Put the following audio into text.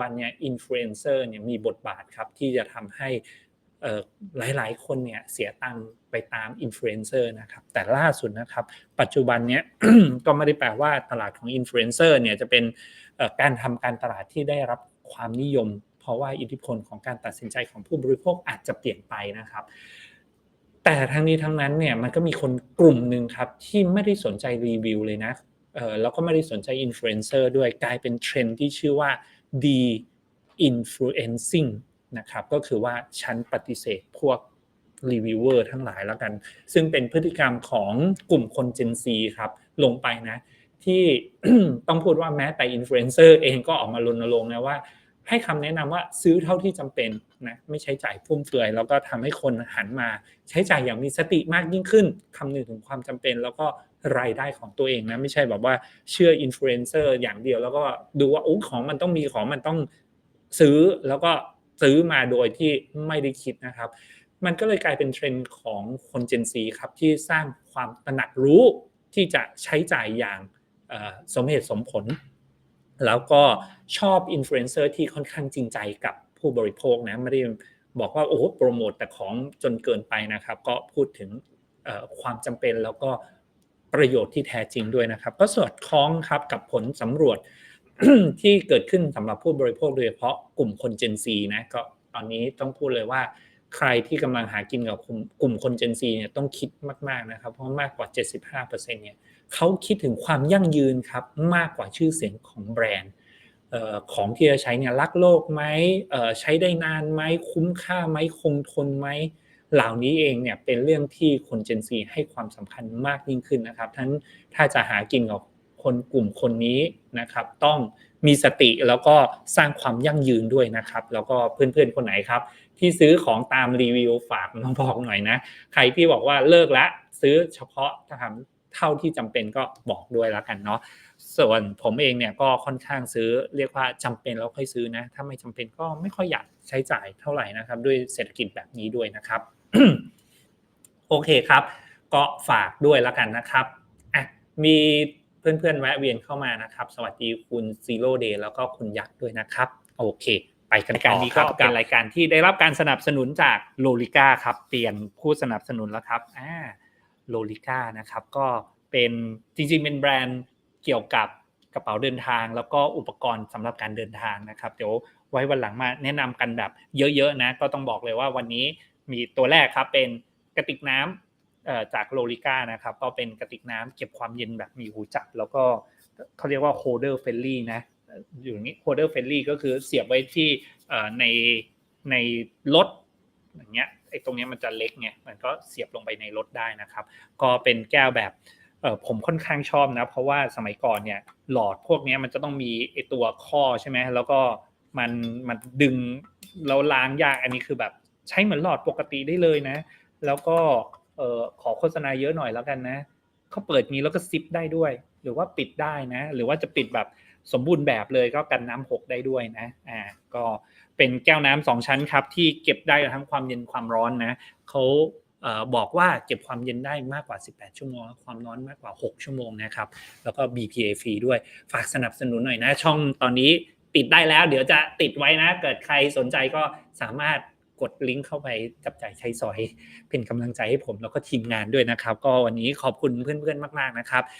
บันเนี่ยอินฟลูเอนเซอร์เนี่ยมีบทบาทครับที่จะทำให้หลายๆ คนเนี่ยเสียตังค์ไปตามอินฟลูเอนเซอร์นะครับแต่ล่าสุดนะครับ ปัจจุบันเนี้ยก็ไม่ได้แปลว่าตลาดของอินฟลูเอนเซอร์เนี่ยจะเป็นการทำการตลาดที่ได้รับความนิยม เพราะว่าอิทธิพลของการตัดสินใจของผู้บริโภคอาจจะเปลี่ยนไปนะครับ แต่ทั้งนี้ทั้งนั้นเนี่ยมันก็มีคนกลุ่มหนึ่งครับที่ไม่ได้สนใจรีวิวเลยนะแล้วก็ไม่ได้สนใจอินฟลูเอนเซอร์ด้วยกลายเป็นเทรนด์ที่ชื่อว่า de influencing นะครับก็คือว่าฉันปฏิเสธพวกรีวิวเวอร์ทั้งหลายแล้วกัน ซึ่งเป็นพฤติกรรมของกลุ่มคน Gen Z ครับ ลงไปนะ ที่ต้องพูดว่าแม้แต่อินฟลูเอนเซอร์เองก็ออกมารณรงค์นะว่า ให้คำแนะนำว่าซื้อเท่าที่จำเป็นนะไม่ใช้จ่ายฟุ่มเฟือย แล้วก็ทำให้คนหันมาใช้จ่ายอย่างมีสติมากยิ่งขึ้นคำนึงถึงความจำเป็น แล้วก็ รายได้ของตัวเองนะไม่ใช่แบบว่าเชื่ออินฟลูเอนเซอร์อย่างเดียว แล้วก็ดูว่าโอ้ของมันต้องมีของมันต้องซื้อแล้วก็ซื้อมาโดยที่ไม่ได้คิดนะครับ มันก็เลยกลายเป็นเทรนด์ของคนเจนซีครับที่สร้างความตระหนักรู้ที่จะใช้จ่ายอย่างสมเหตุสมผล แล้วก็ชอบอินฟลูเอนเซอร์ที่ค่อนข้างจริงใจกับผู้บริโภคนะไม่ได้บอกว่าโอ้โปรโมทแต่ของจนเกินไปนะครับ ก็พูดถึงความจำเป็นแล้วก็ ประโยชน์ที่แท้จริงด้วยนะครับ ก็สอดคล้องครับกับผลสำรวจที่เกิดขึ้นสำหรับผู้บริโภคโดยเฉพาะกลุ่มคน Gen Z นะก็ตอนนี้ต้องพูดเลยว่าใครที่กำลังหากินกับกลุ่มคน Gen Z เนี่ยต้องคิดมากๆนะครับ เพราะมากกว่า 75%เนี่ยเขาคิดถึงความยั่งยืนครับมากกว่าชื่อเสียงของแบรนด์ของที่จะใช้เนี่ยรักโลกไหมใช้ได้นานไหมคุ้มค่าไหมคงทนไหม เหล่านี้เองเนี่ยเป็นเรื่องที่คน Gen Z ให้ความสำคัญมากยิ่งขึ้นนะครับทั้นถ้าจะหากินกับคนกลุ่มคนนี้นะครับ ต้องมีสติแล้วก็สร้างความยั่งยืนด้วยนะครับ แล้วก็เพื่อนๆคนไหนครับ ที่ซื้อของตามรีวิวฝากน้องบอกหน่อยนะ ใครที่บอกว่าเลิกละซื้อเฉพาะถ้าทำเท่าที่จำเป็นก็บอกด้วยแล้วกันเนาะส่วนผมเองเนี่ยก็ค่อนข้างซื้อเรียกว่าจำเป็นแล้วค่อยซื้อนะ ถ้าไม่จำเป็นก็ไม่ค่อยอยากใช้จ่ายเท่าไหร่นะครับ ด้วยเศรษฐกิจแบบนี้ด้วยนะครับ โอเคครับ ก็ฝากด้วยแล้วกันนะครับอะมีเพื่อนๆแวะเวียนเข้ามานะครับ สวัสดีคุณซีโร่เดย์แล้วก็คุณยักษ์ด้วยนะครับ โอเค ไปกันรายการนี้ก็เป็นรายการที่ได้รับการสนับสนุนจากโลลิก้าครับ เปลี่ยนผู้สนับสนุนแล้วครับอ่าโลลิก้านะครับ ก็เป็นจริงๆเป็นแบรนด์เกี่ยวกับกระเป๋าเดินทาง แล้วก็อุปกรณ์สำหรับการเดินทางนะครับ เดี๋ยวไว้วันหลังมาแนะนำกันแบบเยอะๆนะ ก็ต้องบอกเลยว่าวันนี้ มีตัวแรกครับเป็นกระติกน้ำจากโลลิก้านะครับก็เป็นกระติกน้ำเก็บความเย็นแบบมีหูจับ แล้วก็เขาเรียกว่าโฮเดอร์เฟลลี่นะอยู่นี้โฮเดอร์เฟลลี่ก็คือเสียบไว้ที่ในในรถอย่างเงี้ยไอ้ตรงนี้มันจะเล็กไงมันก็เสียบลงไปในรถได้นะครับ ก็เป็นแก้วแบบผมค่อนข้างชอบนะ เพราะว่าสมัยก่อนเนี่ยหลอดพวกนี้มันจะต้องมีไอตัวข้อใช่ไหมแล้วก็มันมันดึงเราล้างยากอันนี้คือแบบ ใช้เหมือนหลอดปกติได้เลยนะ แล้วก็เออขอโฆษณาเยอะหน่อยแล้วกันนะเขาเปิดนี้แล้วก็ซิปได้ด้วย หรือว่าปิดได้นะ หรือว่าจะปิดแบบสมบูรณ์แบบเลยก็กันน้ำหกได้ด้วยนะอ่าก็เป็นแก้วน้ำสองชั้นครับ ที่เก็บได้ทั้งความเย็นความร้อนนะเขาบอกว่าเก็บความเย็นได้มากกว่า 18 ชั่วโมง ความร้อนมากกว่า 6 ชั่วโมงนะครับ แล้วก็ BPA ฟรีด้วย ฝากสนับสนุนหน่อยนะ ช่องตอนนี้ติดได้แล้ว เดี๋ยวจะติดไว้นะ เกิดใครสนใจก็สามารถ กดลิงก์เข้าไปจับจ่ายใช้สอย เป็นกำลังใจให้ผมแล้วก็ทีมงานด้วยนะครับ ก็วันนี้ขอบคุณเพื่อนๆมาก ๆนะครับ